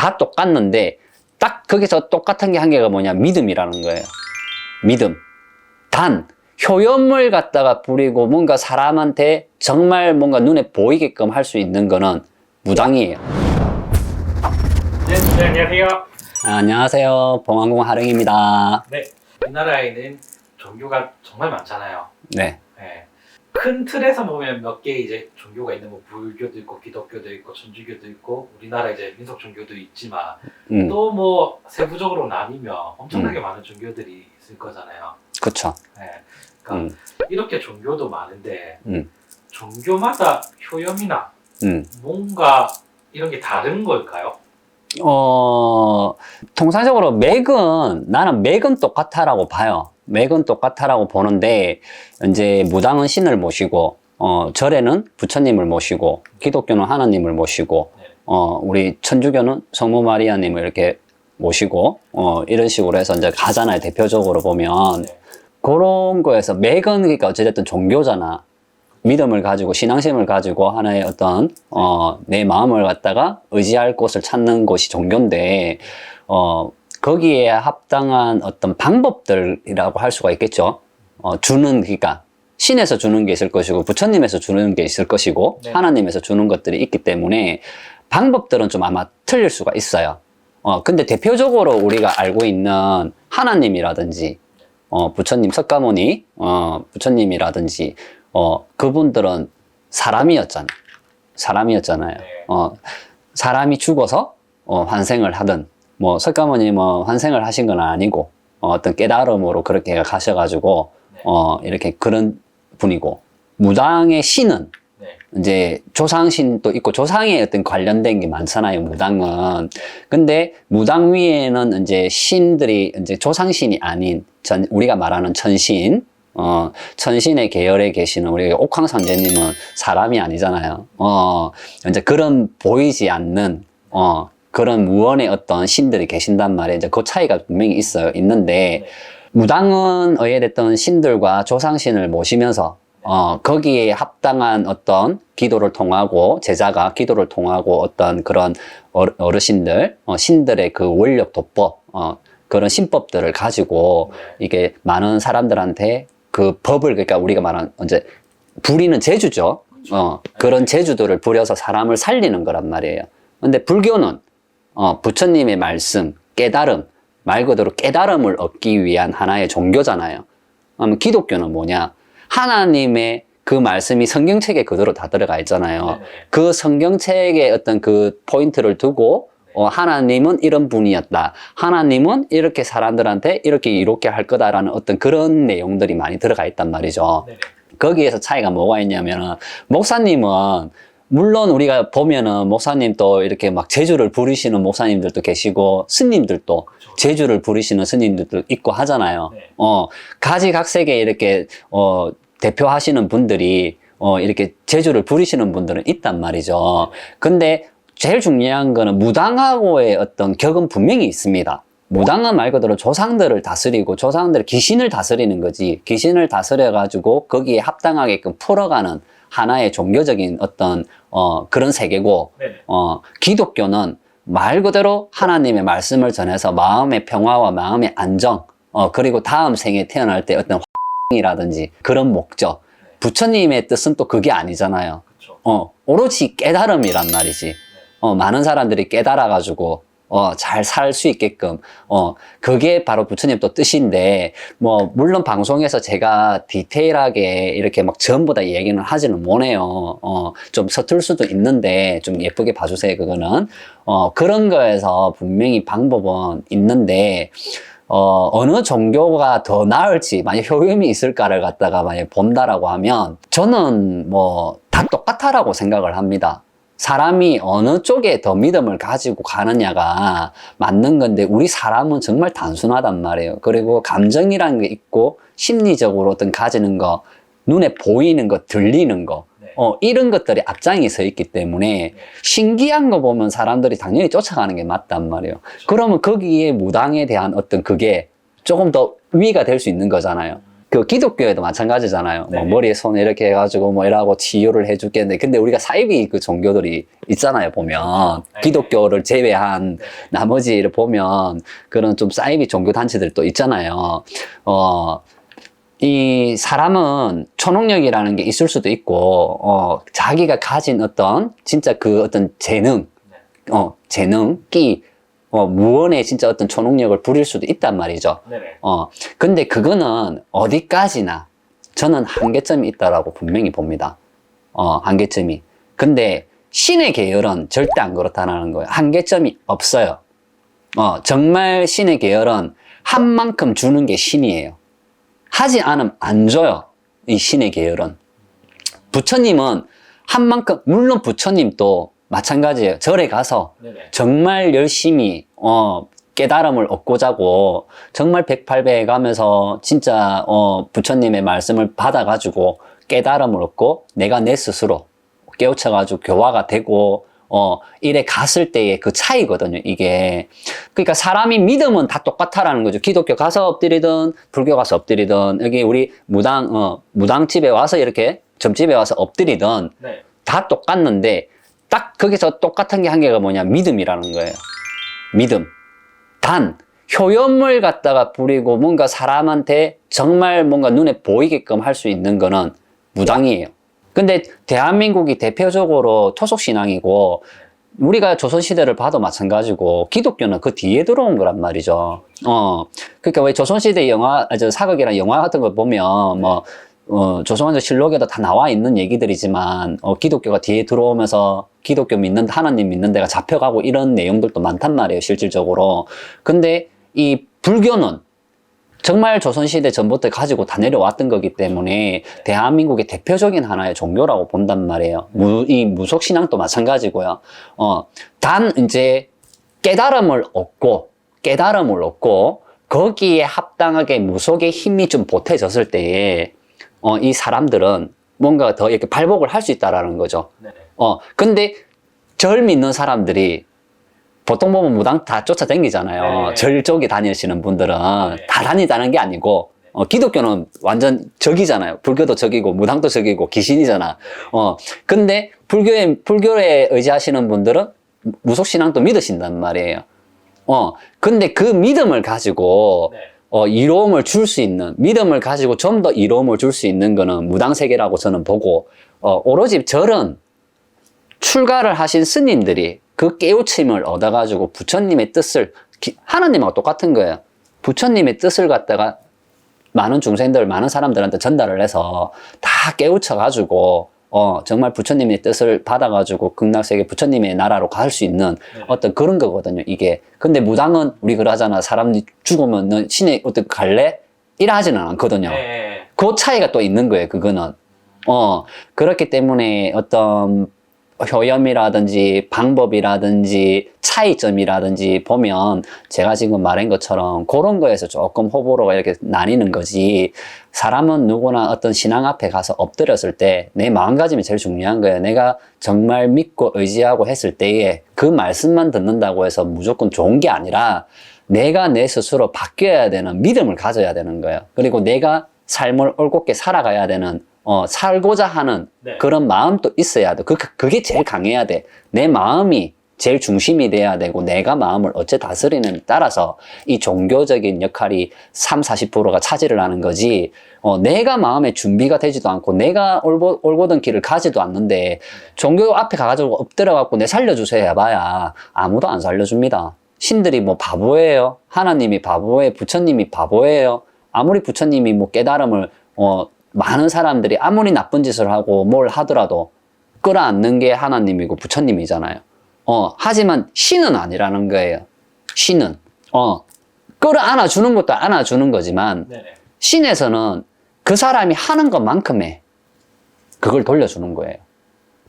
다 똑같는데 딱 거기서 똑같은 게 한 개가 뭐냐 믿음이라는 거예요. 믿음. 단 효염을 갖다가 부리고 뭔가 사람한테 정말 뭔가 눈에 보이게끔 할 수 있는 거는 무당이에요. 네, 네, 안녕하세요. 아, 안녕하세요. 봉황공 하령입니다. 네, 우리나라에는 종교가 정말 많잖아요. 네. 네. 큰 틀에서 보면 몇 개 이제 종교가 있는 뭐 불교도 있고 기독교도 있고 천주교도 있고 우리나라 이제 민속 종교도 있지만 음, 또 뭐 세부적으로 나뉘면 엄청나게 많은 종교들이 있을 거잖아요. 그쵸. 네. 그러니까 음, 이렇게 종교도 많은데 음. 종교마다 효염이나 음. 뭔가 이런 게 다른 걸까요? 어, 통상적으로 맥은, 나는 맥은 똑같아라고 봐요. 맥은 똑같아라고 보는데, 이제 무당은 신을 모시고, 어, 절에는 부처님을 모시고, 기독교는 하나님을 모시고, 네. 어, 우리 천주교는 성모 마리아님을 이렇게 모시고, 어, 이런 식으로 해서 이제 가잖아요. 대표적으로 보면. 네. 그런 거에서 맥은 그러니까 어찌됐든 종교잖아. 믿음을 가지고 신앙심을 가지고 하나의 어떤 어, 내 마음을 갖다가 의지할 곳을 찾는 곳이 종교인데 어, 거기에 합당한 어떤 방법들이라고 할 수가 있겠죠. 어, 주는 그러니까 신에서 주는 게 있을 것이고 부처님에서 주는 게 있을 것이고 네. 하나님에서 주는 것들이 있기 때문에 방법들은 좀 아마 틀릴 수가 있어요. 어, 근데 대표적으로 우리가 알고 있는 하나님이라든지 어, 부처님, 석가모니, 어, 부처님이라든지, 어, 그분들은 사람이었잖아요. 사람이었잖아요. 네. 어, 사람이 죽어서, 어, 환생을 하든, 뭐, 석가모니 뭐, 환생을 하신 건 아니고, 어, 어떤 깨달음으로 그렇게 가셔가지고, 네. 어, 이렇게 그런 분이고, 무당의 신은, 네. 이제 조상신도 있고 조상에 어떤 관련된 게 많잖아요 무당은 근데 무당 위에는 이제 신들이 이제 조상신이 아닌 전 우리가 말하는 천신 어 천신의 계열에 계시는 우리 옥황상제님은 사람이 아니잖아요 어 이제 그런 보이지 않는 어 그런 무언의 어떤 신들이 계신단 말이에요 이제 그 차이가 분명히 있어요 있는데 네. 무당은 어예됐던 신들과 조상신을 모시면서 어, 거기에 합당한 어떤 기도를 통하고 제자가 기도를 통하고 어떤 그런 어르- 어르신들, 어, 신들의 그 원력 도법, 어, 그런 신법들을 가지고 이게 많은 사람들한테 그 법을 그러니까 우리가 말한 이제 부리는 제주죠. 어, 그런 제주도를 부려서 사람을 살리는 거란 말이에요. 근데 불교는 어, 부처님의 말씀, 깨달음, 말 그대로 깨달음을 얻기 위한 하나의 종교잖아요. 그럼 기독교는 뭐냐? 하나님의 그 말씀이 성경책에 그대로 다 들어가 있잖아요. 네. 그 성경책의 어떤 그 포인트를 두고 어, 하나님은 이런 분이었다. 하나님은 이렇게 사람들한테 이렇게 이렇게 할 거다라는 어떤 그런 내용들이 많이 들어가 있단 말이죠. 네. 네. 거기에서 차이가 뭐가 있냐면은 목사님은 물론 우리가 보면은 목사님 또 이렇게 막 제주를 부르시는 목사님들도 계시고 스님들도 그렇죠. 제주를 부르시는 스님들도 있고 하잖아요. 네. 어, 가지각색의 이렇게, 어, 대표하시는 분들이, 어, 이렇게 제주를 부리시는 분들은 있단 말이죠. 근데 제일 중요한 거는 무당하고의 어떤 격은 분명히 있습니다. 무당은 말 그대로 조상들을 다스리고 조상들 귀신을 다스리는 거지. 귀신을 다스려 가지고 거기에 합당하게끔 풀어가는 하나의 종교적인 어떤, 어, 그런 세계고, 네. 어, 기독교는 말 그대로 하나님의 말씀을 전해서 마음의 평화와 마음의 안정, 어, 그리고 다음 생에 태어날 때 어떤 이라든지 그런 목적. 부처님의 뜻은 또 그게 아니잖아요. 어, 오로지 깨달음이란 말이지. 어, 많은 사람들이 깨달아가지고, 어, 잘 살 수 있게끔, 어, 그게 바로 부처님 또 뜻인데, 뭐, 물론 방송에서 제가 디테일하게 이렇게 막 전부 다 얘기는 하지는 못해요. 어, 좀 서툴 수도 있는데, 좀 예쁘게 봐주세요, 그거는. 어, 그런 거에서 분명히 방법은 있는데, 어, 어느 종교가 더 나을지, 만약 효용이 있을까를 갖다가 만약 본다라고 하면, 저는 뭐, 다 똑같다라고 생각을 합니다. 사람이 어느 쪽에 더 믿음을 가지고 가느냐가 맞는 건데, 우리 사람은 정말 단순하단 말이에요. 그리고 감정이라는 게 있고, 심리적으로 어떤 가지는 거, 눈에 보이는 거, 들리는 거, 네. 어, 이런 것들이 앞장에 서 있기 때문에, 신기한 거 보면 사람들이 당연히 쫓아가는 게 맞단 말이에요. 그러면 거기에 무당에 대한 어떤 그게 조금 더 위가 될 수 있는 거잖아요. 그 기독교에도 마찬가지잖아요. 뭐 네. 머리에 손 이렇게 해가지고 뭐 이러고 치유를 해주겠는데, 근데 우리가 사이비 그 종교들이 있잖아요. 보면 네. 기독교를 제외한 네. 나머지를 보면 그런 좀 사이비 종교 단체들도 있잖아요. 어, 이 사람은 초능력이라는 게 있을 수도 있고, 어, 자기가 가진 어떤 진짜 그 어떤 재능, 어, 재능, 끼, 어, 무언의 진짜 어떤 초능력을 부릴 수도 있단 말이죠. 네네. 어, 근데 그거는 어디까지나 저는 한계점이 있다라고 분명히 봅니다. 어, 한계점이. 근데 신의 계열은 절대 안 그렇다는 거예요. 한계점이 없어요. 어, 정말 신의 계열은 한 만큼 주는 게 신이에요. 하지 않으면 안 줘요. 이 신의 계열은. 부처님은 한 만큼, 물론 부처님도 마찬가지예요. 절에 가서 네네. 정말 열심히 어 깨달음을 얻고자고 정말 108배 가면서 진짜 어 부처님의 말씀을 받아가지고 깨달음을 얻고 내가 내 스스로 깨우쳐가지고 교화가 되고 어 이래 갔을 때의 그 차이거든요 이게 그러니까 사람이 믿음은 다 똑같다라는 거죠 기독교 가서 엎드리든 불교 가서 엎드리든 여기 우리 무당 어 무당집에 와서 이렇게 점집에 와서 엎드리든 네. 다 똑같는데 딱 거기서 똑같은 게 한 개가 뭐냐 믿음이라는 거예요. 믿음. 단 효연물 갖다가 부리고 뭔가 사람한테 정말 뭔가 눈에 보이게끔 할 수 있는 거는 무당이에요. 근데 대한민국이 대표적으로 토속 신앙이고 우리가 조선 시대를 봐도 마찬가지고 기독교는 그 뒤에 들어온 거란 말이죠. 어. 그러니까 왜 조선 시대 영화 아, 저 사극이나 영화 같은 거 보면 뭐 어, 조선왕조 실록에도 다 나와 있는 얘기들이지만, 어, 기독교가 뒤에 들어오면서 기독교 믿는, 하나님 믿는 데가 잡혀가고 이런 내용들도 많단 말이에요, 실질적으로. 근데 이 불교는 정말 조선시대 전부터 가지고 다 내려왔던 거기 때문에 대한민국의 대표적인 하나의 종교라고 본단 말이에요. 무, 이 무속신앙도 마찬가지고요. 어, 단 이제 깨달음을 얻고, 깨달음을 얻고, 거기에 합당하게 무속의 힘이 좀 보태졌을 때에 어, 이 사람들은 뭔가 더 이렇게 발복을 할 수 있다라는 거죠. 네네. 어, 근데 절 믿는 사람들이 보통 보면 무당 다 쫓아다니잖아요. 네. 절 쪽에 다니시는 분들은 네. 다 다니다는 게 아니고, 어, 기독교는 완전 적이잖아요. 불교도 적이고, 무당도 적이고, 귀신이잖아. 어, 근데 불교에, 불교에 의지하시는 분들은 무속 신앙도 믿으신단 말이에요. 어, 근데 그 믿음을 가지고, 네. 어, 이로움을 줄 수 있는, 믿음을 가지고 좀 더 이로움을 줄 수 있는 거는 무당세계라고 저는 보고, 어, 오로지 절은 출가를 하신 스님들이 그 깨우침을 얻어가지고 부처님의 뜻을, 기- 하나님하고 똑같은 거예요. 부처님의 뜻을 갖다가 많은 중생들, 많은 사람들한테 전달을 해서 다 깨우쳐가지고, 어, 정말 부처님의 뜻을 받아가지고 극락세계 부처님의 나라로 갈 수 있는 네. 어떤 그런 거거든요, 이게. 근데 무당은 우리 그러잖아. 사람 죽으면 너 신의 어떻게 갈래? 이라 하지는 않거든요. 네. 그 차이가 또 있는 거예요, 그거는. 어, 그렇기 때문에 어떤 효염이라든지 방법이라든지 차이점이라든지 보면 제가 지금 말한 것처럼 그런 거에서 조금 호불호가 이렇게 나뉘는 거지. 사람은 누구나 어떤 신앙 앞에 가서 엎드렸을 때 내 마음가짐이 제일 중요한 거예요. 내가 정말 믿고 의지하고 했을 때에 그 말씀만 듣는다고 해서 무조건 좋은 게 아니라 내가 내 스스로 바뀌어야 되는 믿음을 가져야 되는 거예요. 그리고 내가 삶을 올곧게 살아가야 되는 어, 살고자 하는 네. 그런 마음도 있어야 돼. 그, 그게 제일 강해야 돼. 내 마음이 제일 중심이 돼야 되고, 내가 마음을 어째 다스리는 따라서 이 종교적인 역할이 3, 40%가 차지를 하는 거지, 어, 내가 마음의 준비가 되지도 않고, 내가 올고, 올고던 길을 가지도 않는데, 종교 앞에 가가지고 엎드려갖고 내 살려주세요 해봐야 아무도 안 살려줍니다. 신들이 뭐 바보예요? 하나님이 바보예요? 부처님이 바보예요? 아무리 부처님이 뭐 깨달음을, 어, 많은 사람들이 아무리 나쁜 짓을 하고 뭘 하더라도 끌어안는 게 하나님이고 부처님이잖아요. 어, 하지만 신은 아니라는 거예요. 신은. 어, 끌어안아 주는 것도 안아 주는 거지만 네네. 신에서는 그 사람이 하는 것만큼의 그걸 돌려주는 거예요.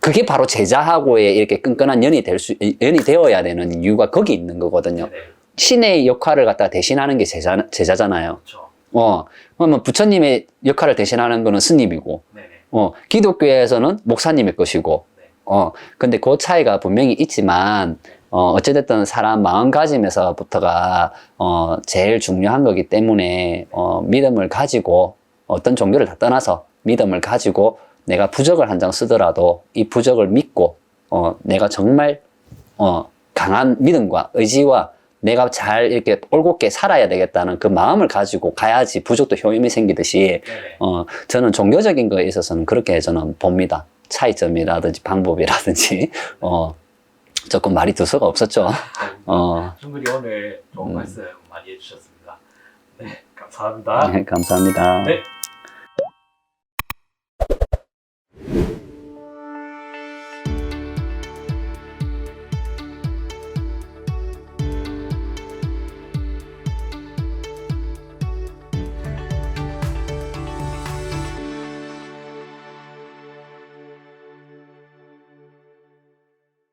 그게 바로 제자하고의 이렇게 끈끈한 연이 될 수, 연이 되어야 되는 이유가 거기 있는 거거든요. 네네. 신의 역할을 갖다 대신하는 게 제자, 제자잖아요. 그렇죠. 어, 그러면 부처님의 역할을 대신하는 거는 스님이고, 네네. 어, 기독교에서는 목사님의 것이고, 네. 어, 근데 그 차이가 분명히 있지만, 어, 어찌됐든 사람 마음가짐에서부터가, 어, 제일 중요한 거기 때문에, 어, 믿음을 가지고, 어떤 종교를 다 떠나서 믿음을 가지고 내가 부적을 한 장 쓰더라도 이 부적을 믿고 어, 내가 정말 어, 강한 믿음과 의지와 내가 잘 이렇게 올곧게 살아야 되겠다는 그 마음을 가지고 가야지 부족도 효임이 생기듯이. 어, 저는 종교적인 거에 있어서는 그렇게 저는 봅니다. 차이점이라든지 방법이라든지 어, 조금 말이 두서가 없었죠. 어, 충분히 오늘 좋은 음. 말씀 많이 해주셨습니다. 네, 감사합니다. 네, 감사합니다. 네,